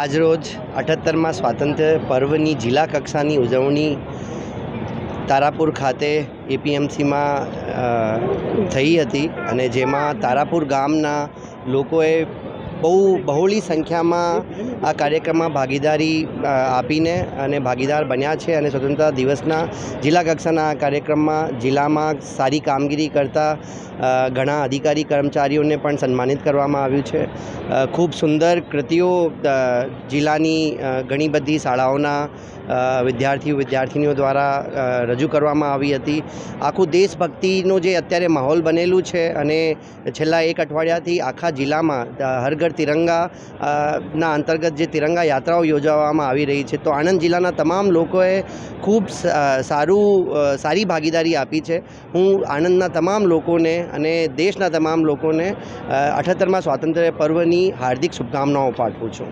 આજરોજ અઠ્ઠોતેરમાં સ્વાતંત્ર્ય પર્વની જિલ્લા કક્ષાની ઉજવણી તારાપુર ખાતે એપીએમસીમાં થઈ હતી અને જેમાં તારાપુર ગામના લોકોએ બહુ બહોળી સંખ્યામાં આ કાર્યક્રમમાં ભાગીદારી આપીને અને ભાગીદાર બન્યા છે અને સ્વતંત્રતા દિવસના જિલ્લા કક્ષાના આ કાર્યક્રમમાં જિલ્લામાં સારી કામગીરી કરતા ઘણા અધિકારી કર્મચારીઓને પણ સન્માનિત કરવામાં આવ્યું છે. ખૂબ સુંદર કૃતિઓ જિલ્લાની ઘણી બધી શાળાઓના વિદ્યાર્થીઓ વિદ્યાર્થીનીઓ દ્વારા રજૂ કરવામાં આવી હતી. આખું દેશભક્તિનો જે અત્યારે માહોલ બનેલું છે અને છેલ્લા એક અઠવાડિયાથી આખા જિલ્લામાં અ, ઘર તિરંગા અંતર્ગત જે તિરંગા યાત્રાઓ યોજવામાં આવી રહી છે, તો આણંદ જિલ્લાના તમામ લોકોએ ખૂબ સારું સારી ભાગીદારી આપી છે. હું આણંદના તમામ લોકોને અને દેશના તમામ લોકોને અઠ્ઠોતેરમાં સ્વાતંત્ર્ય પર્વની હાર્દિક શુભકામનાઓ પાઠવું છું.